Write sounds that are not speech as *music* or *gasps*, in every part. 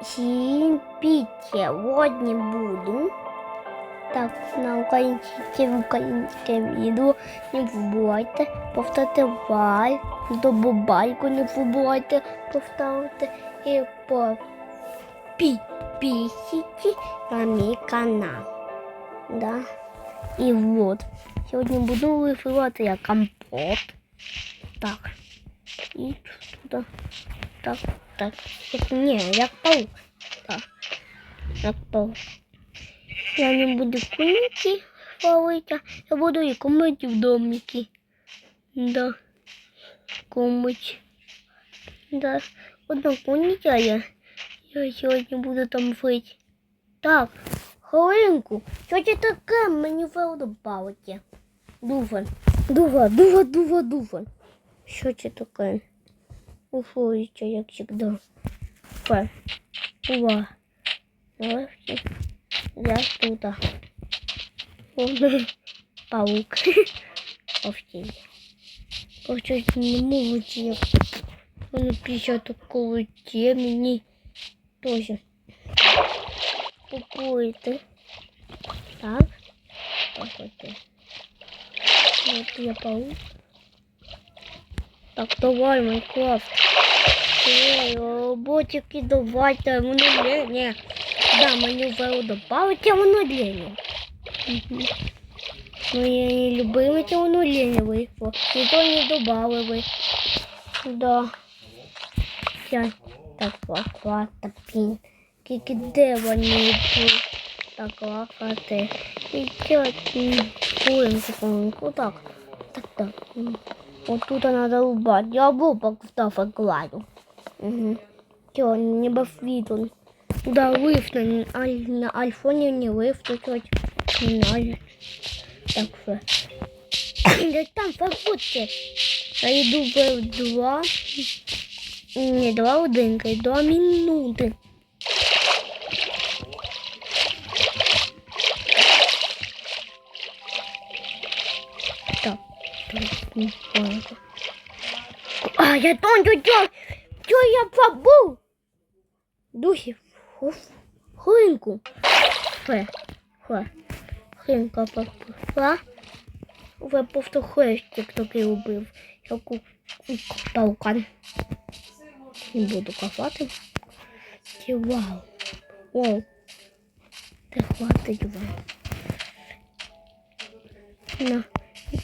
Всім піть сьогодні буду. Так, на українське українське відео не забувайте поставити лайк, добавайку не забувайте поставити і по підписуйтесь на мій канал. Да. І вот, сьогодні буду вифивати я компот. Так. І туди. Так, так. Як, ні, як паук. Так. Як паук. Я не буду куниці хвалити, я буду і кумити в домики. Да. Кумить. Да. Одна куниця я. Я сьогодні буду там жити. Так, хвилинку. Що це таке? Мені вдобавити. Дува. Дува, дува, дува, дува. Що це таке? Уфується, як завжди. П. Ува. Легкі. Я тут. Паук. Овсій. Ось не можуть як. Воно після такого темені теж. Купуєте. Так. Так от. Вот я паук. Так, давай, Майнкрафт. Ой, о, ботики давайте, воно лені. Да, мені вже добавити, а воно лені. Угу. Мої любимі, це воно лені вийшло. Ніхто не добавили. Да. Я так лаквата пін. Тільки де вони тут? Так лакати. І тьотні. Хвилинку, хвилинку, так. Так, так. Вот тут надо убрать. Я бубок встав гладу. Угу. Чё, не видно. Да, лифт на, аль- на айфоне не лифт, не надо. Так что. Да там побудьте. Я иду в два. Не два годинка, два минуты. Не понял. А, я тонко чё, чё я побыл? Духи, фу, хлинку. Фе, фе, хлинка попала. Ви просто хрестик такий убив. У паукан. Не буду копати. Ті вау. Вау. Та хватить вам. На.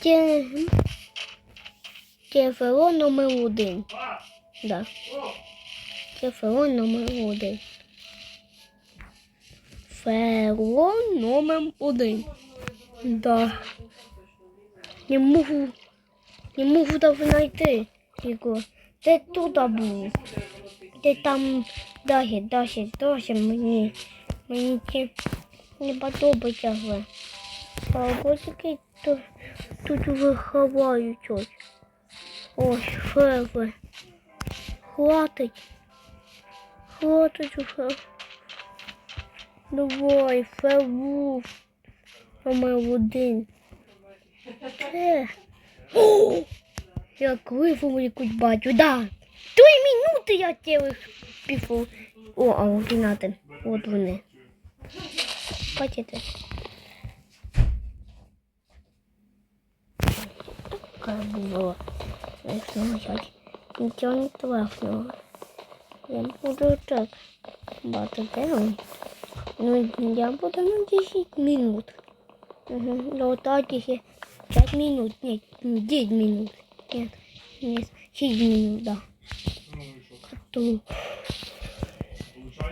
Це... Телефон номер один. Да. Телефон номер один. Ферон номер один. Да. Не можу. Не можу там знайти його. Де тут був? Де там далі, далі, далі мені. Мені це не подобається вже. А ботики тут, тут вже ховають щось. Ой, феве. Хватить. Хватить уже. Давай, феву. Номер один. Е. О! Як вифу якусь бачу, да. Три минути я цілих пішов. О, а ординати. От вони. Бачите? Така була. Почати. Нічого не трапного. Я буду так. Бачите? Ну, я буду на 10 минут. Угу. Ну, так еще 5 минут. Нет, 10 минут. Нет, нет, 6 минут, да. Готово.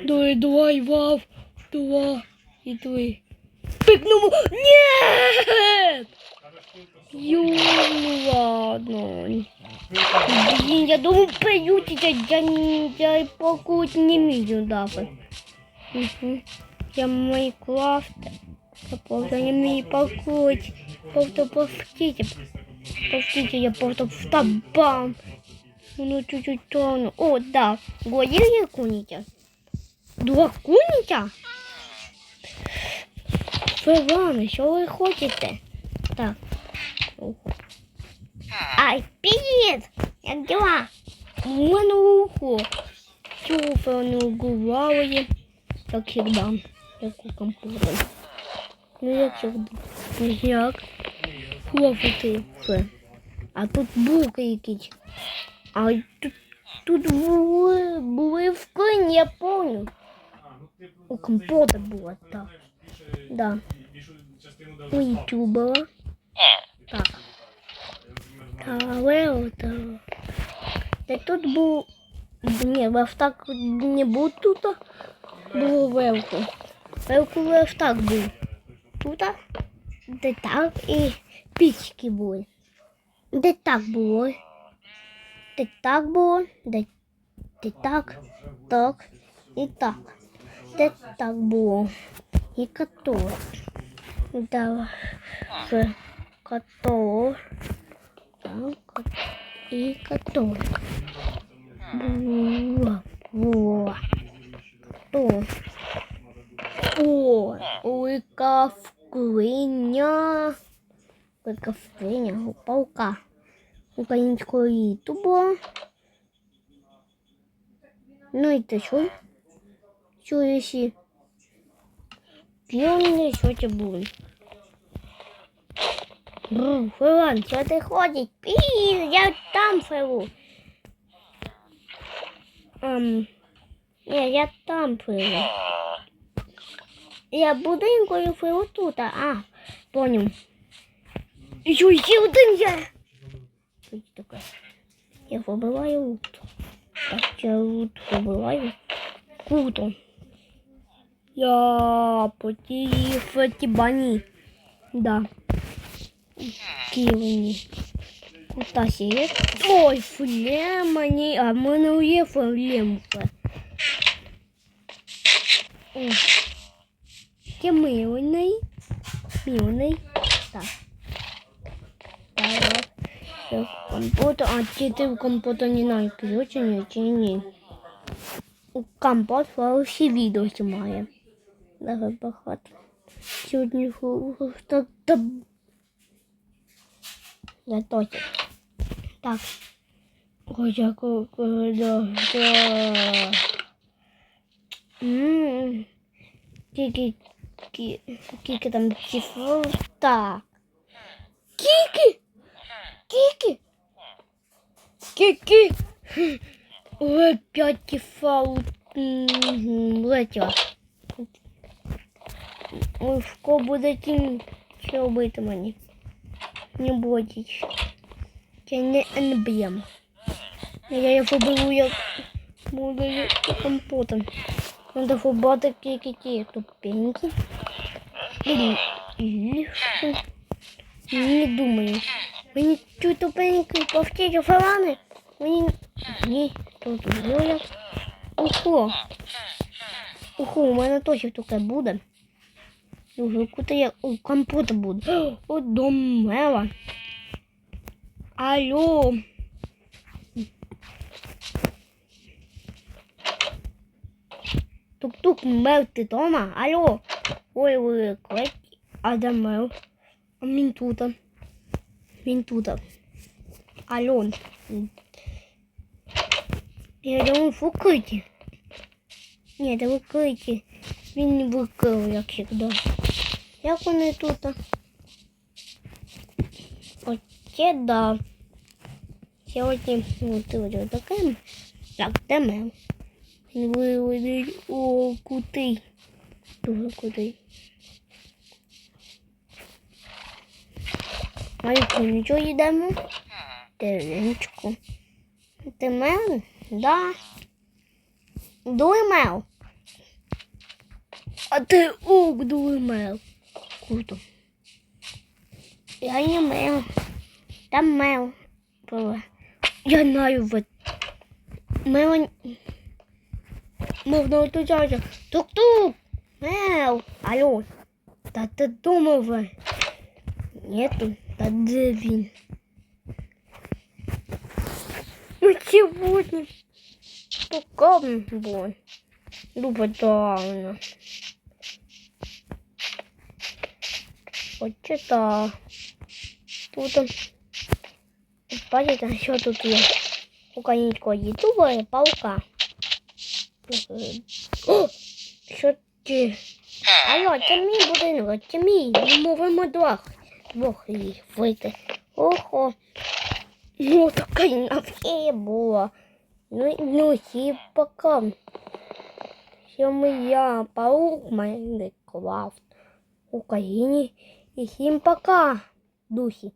Давай, давай, вав. Два. И твой. Пикнул. Нет! Ю, ну ладно. Блин, я думал, приютите, я, не- я покуть не видел даже. Угу. Я Майнкрафт. Я просто не умею покуть. Просто повтите. Повтите, я просто встабам. Ну, чуть-чуть тону. О, да. Говорили куниця? Два куниця? Февани, що ви хочете? Так. Ай, привіт! Як дела? У мене ухо. Тюфа не угували, як завжди, як у комп'ютері. Ну як завжди. Як? Хлопці все. А тут буки якісь. А тут, тут були, були в клині, я помню. У компота було так. Да. У ютубера. Так. Але та. Та тут був. Ні, вевтак не був тут. Було велку. Велку вевтак був. Тут. Де так і пічки були. Де так було. Де так було. Де, де так, так і так. Де так було. І катор. Да. З катор. Так, кат- і катор. Була. Була. То. О, велика вклиня. Велика вклиня у паука. Українського ютубу. Ну і ти що? Що якщо? Півні, що це буде? Бру, Филан, що ти ходить? Пі, я там филу. Ем, ні, я там филу. Я будинкою филу тут, а, поняв. Що, ще один я? Це таке? Я побиваю лут. Так, я лут побиваю. Круто. Я потів тібані. Да. Ківні. Кута сіє. Ой, флемані. А в мене є флемка. Це милий. Так. Так. Це компот. А чи ти в компота не знаю, включення чи ні. Компот всі відео знімає. Дуже багато. Сьогодні та я точно. Так. Хоча ко- ко- да, да. М, Скільки, кі- скільки там цифр? Так. Скільки? Скільки? Скільки? Ой, п'ять цифр м, летіло. Ой, в кого буде тім, що робити мені? Не бойтесь. Це не емблем. Я його беру як буду компотом. Надо фубати. І, і, не думаю. Мені цю тупеньку повтірю фарани. Мені ні, тут. Ухо. Ухо, у мене точно таке буде. Дуже куди я у компота буду. О, *gasps* до мела. Алло. Тук-тук, мел, ти дома? Алло. Ой, ой, клик. А де мел? А він тут. Він тут. Алло. Я думаю, в укриті. Ні, це в укриті. Він викрив, як завжди. Як вони тут? Оце да. Сьогодні готую таке. Так, де мел? Він виводить о кутий. Дуже кутий. Майку нічого їдемо. Теренчку. Ти мел? Да. Дуй мел. А ти ук дуй мел. Круто. Я не мел. Там мел. Було. Я знаю вот. Мел. Мовно отучався. Тук-тук. Мел. Алло. Та ти думав ви? Нету. Та де він? Ну сегодня. Пока бой. Дуба давно. Оце так. Тут. Бачите, що тут є? Українського ютуба і паука. О, що ти? Алло, це мій будинок, це мій. Ми можемо двох, двох їх вийти. Ого. Ну, така навке була. Ну, ну, і пока. Всім я, паук Майнкрафт в Україні. І всім пока, духи.